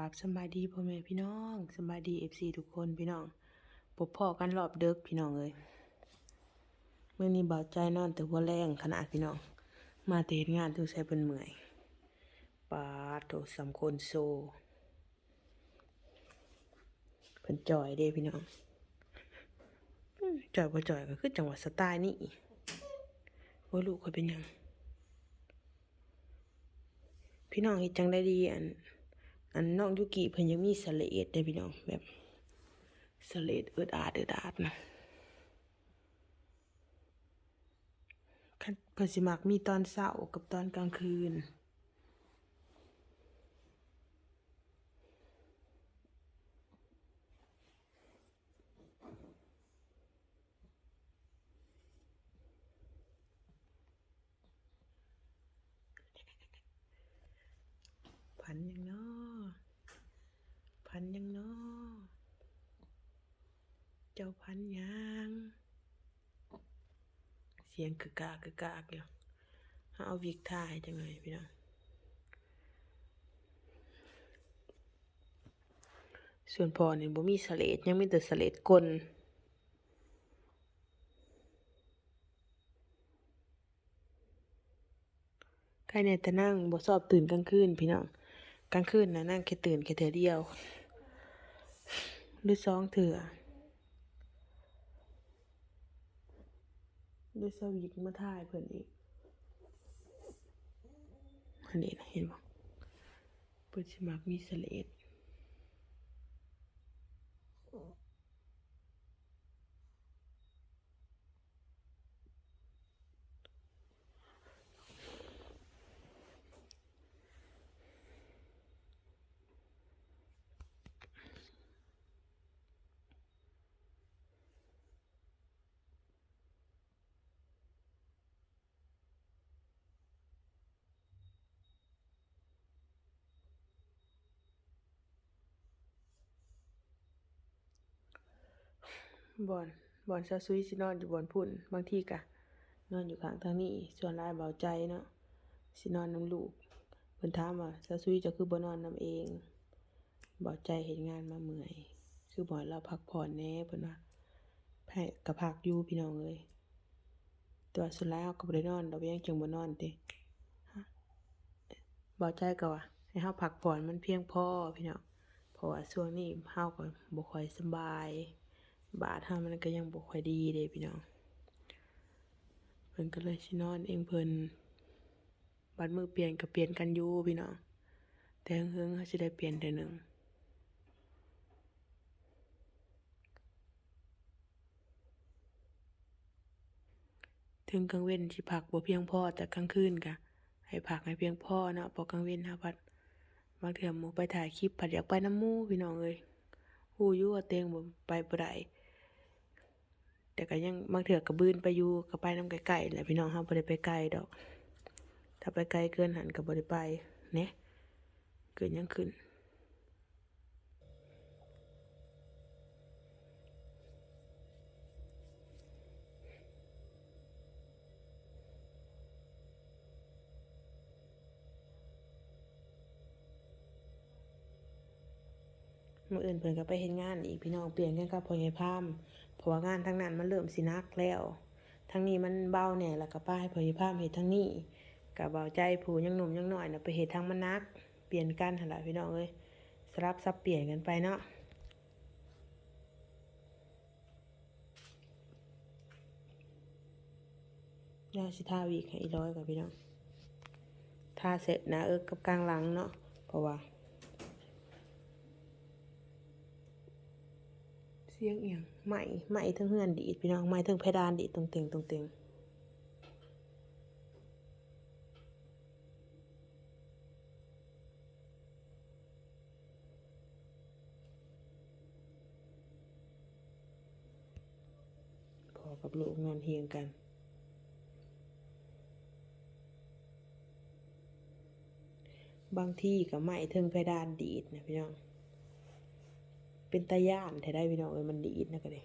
กราบสบายดีพ่อแม่พี่น้องสบายดีเอฟซีทุกคนพี่น้องพบพ่อกันรอบเดึกพี่น้องเอ้ยเมื่อนี้เบาใจนอนแต่หัวแรงขนาดพี่น้อง มาแต่เฮ็ดงานถึงใช้เป็นเมื่อยปาโตสำคนโซเพิ่นจอยเด้พี่น้องอื้อจอยบ่จอยก็คือจังหวัดสไตล์นี่โอ้ยลูกข่อยเป็นยัง พี่น้องเฮ็ดจังได้ดีอัน อันน้องยุกิเพิ่นยังมีสะเลดได้พี่น้องแบบสเลดเอิดอาดเอิดอาดนะคันเพิ่นสิมักมีตอนเช้ากับตอนกลางคืนพันยังเนาะ พันยังเนาะเจ้าพันยัง เสียงกึกกากกึกกากอยู่เอาวิกท่าให้จังไงพี่น้องส่วนพอนี่บ่มีสเลดยังมีแต่สเลดกลนใครเนี่ยแต่นั่งบ่ชอบตื่นกลางคืนพี่น้องกลางคืนนะนั่งแค่ตื่นแค่เถื่อเดียว หรือสองเถื่อด้วยสวิกมาถ่ายเพื่อนอีกอันนี้นะเห็นบ่เปิดสมัครมีสเลด บอนบอนซาซุยสินอนอยู่บอนพุ่น บางทีกะ นอนอยู่ข้างทางนี้ ส่วนลายเบาใจเนาะสินอนน้ำลูกเพิ่นถามว่าซาซุยจะคือบ่นอนนำเองเบาใจเฮ็ดงานมาเมื่อย คือบ่ให้เราพักผ่อนแน่เพิ่นว่าให้ก็พักอยู่พี่น้องเอ้ยแต่ว่าสุดแล้วก็บ่ได้นอนดอกยังจึงบ่นอนติฮะเบาใจก็ว่าให้เฮาพักผ่อนมันเพียงพอพี่น้องเพราะว่าช่วงนี้เฮาก็บ่ค่อยสบาย บาดเฮามันก็ยังบ่ค่อยดีเด้พี่น้องเพิ่นก็เลยสินอนเองเพิ่นบัดมือเปลี่ยนก็เปลี่ยนกันอยู่พี่น้องแต่เฮิงๆเขาสิได้เปลี่ยนเทื่หนึงถึงกลางเว้นสิพักบ่เพียงพอแต่กลางคืนก็ให้พักให้เพียงพอเนาะพราะกลางเว้นเฮาพัดบางเทื่อหมูไปถ่ายคลิปผัดอยากไปน้ำมูพี่น้องเอ้ยฮู้อยู่ว่าเตงบ่ไปบ่ได้ แต่ก็ยังบางเถื่อก็บืนไปอยู่ก็ไปน้ำไกลๆแหละพี่น้องเฮาบ่ได้ไปไกลดอก ถ้าไปไกลเกินหันกับ่ได้ไปแหน่เกิดยังขึ้น มื้ออื่นเพิ่นก็ไปเฮ็ดงานอีกพี่น้องเปลี่ยนกันกับพ่อใหญ่พามเพราะว่างานทางนั้นมันเริ่มสินักแล้วทางนี้มันเบาแน่แล้วก็ป้าให้พ่อใหญ่พามเฮ็ดทางนี้ก็เบาใจผู้ยังหนุ่มยังน้อยน่ะไปเฮ็ดทางมันนัก เปลี่ยนกันหั่นล่ะพี่น้องเอ้ยสลับสับเปลี่ยนกันไปเนาะยาสิทาวีกให้อีร้อยก่อนพี่น้องทาเสร็จนะเอิกกับกลางหลังเนาะเพราะว่า สียงเอียงไหม่ไหม่ทั้งเฮือนดีดพี่น้องไหม่ทั้งเพดานดีดตรงเต็งตรงเต็งพอกับลูกนอนเฮียงกันบางที่ก็ไหม่ทั้งเพดานดีดนะพี่น้อง เป็นตาย่านแท้ได้พี่น้องเอ้ยมันดีดนะก็เลย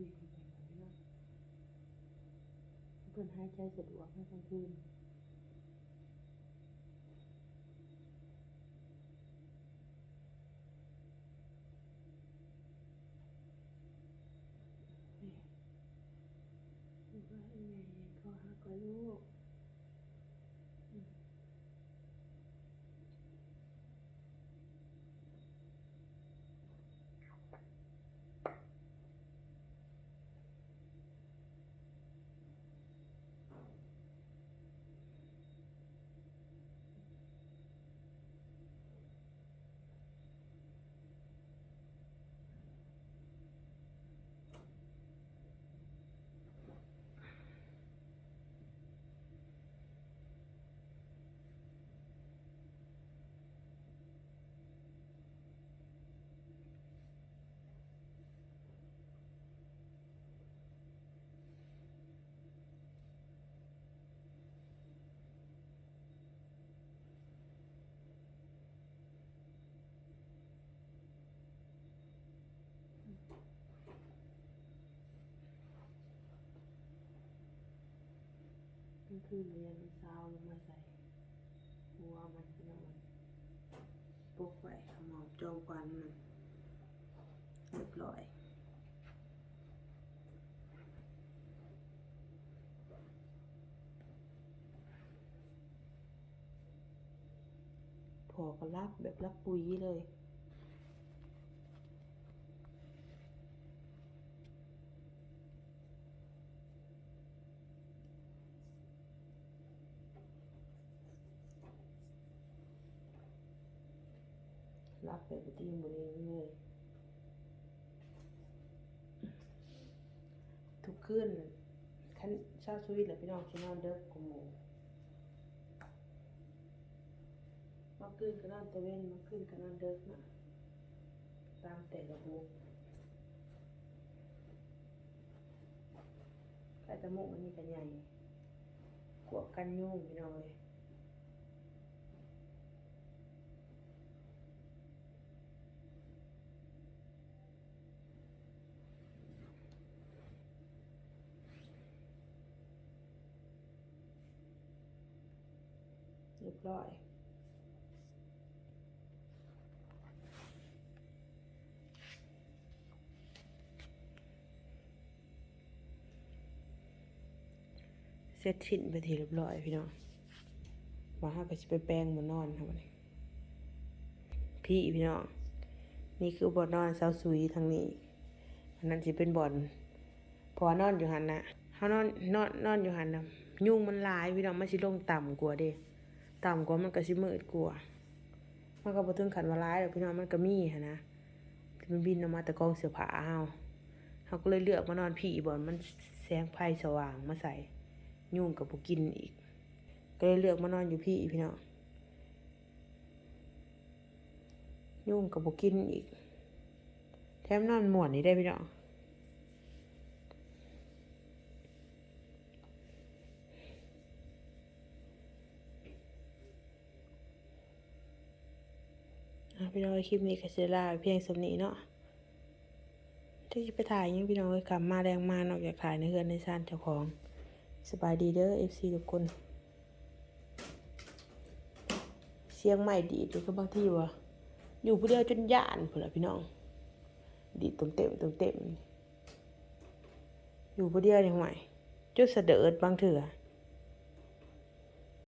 ดีขึ้นไปหน่องเนาะเพิ่นหายใจสะดวกในกลางคืนนี่ว่าอีแม่เขาหาก็ลูก กลางคืนเรียนเช้าลงมาใส่ หัวมันพี่น้องปกไว้หมอบจองควันมันเรียบร้อยพอก็รับแบบรับปุ๋ยเลย รับไปปฏิมือเองเลยทุกคืนคันชาชีวิตและพี่น้องชินอนเด็กกูหมูมาคืนก็นอนตะเวนมาคืนก็นอนเด็กนะตามแต่ละบุกแต่จมูกมันนี่กันใหญ่กวบกันยุ่งพี่น้องเลย ร้อยเสร็จชิ้นไปทีเรียบร้อยพี่น้องมาห้าก็จะไปแปลงบนนอนครับนี่พี่พี่น้องนี่คือบอนนอนเสาสุยทางนี้อันนั้นจะเป็นบอนพอนอนอยู่หันนะเขานอนนอนนอนอยู่หันนะยุ่งมันลายพี่น้องมันสิลงต่ำกว่าเด้ ต่ำกว่ามันก็สิมืดกว่ามันก็บ่ถึงขันว่าร้ายหรอกพี่น้องมันก็มีหั้นนะที่มันบินออกมาแต่กองเสื้อผ้าเฮาเฮาก็เลยเลือกมานอนผีบ่อนมันแสงไฟสว่างมาใส่ยุ่งกับบ่กินอีก ก็เลยเลือกมานอนอยู่พี่พี่น้องยุ่งกับบ่กินอีก แถมนอนหมวนนี่ได้พี่น้อง พี่น้องคลิปนี้ก็จะลาเพียงสำนีเนาะที่จะไปถ่ายยังพี่น้องกลับมาแรงมานอกจากถ่ายในเฮือนในซานเจ้าของ สบายดีเด้อ FC ทุกคนเสียงใหม่ดีดอยู่ก็บางที่วะอยู่ผู้เดียวจนย่านพุ่นละพี่น้อง ดีเต็มเต็มเต็มเต็มอยู่ผู้เดียวนี่ห่วจุดเสะดิดบางเถื่อ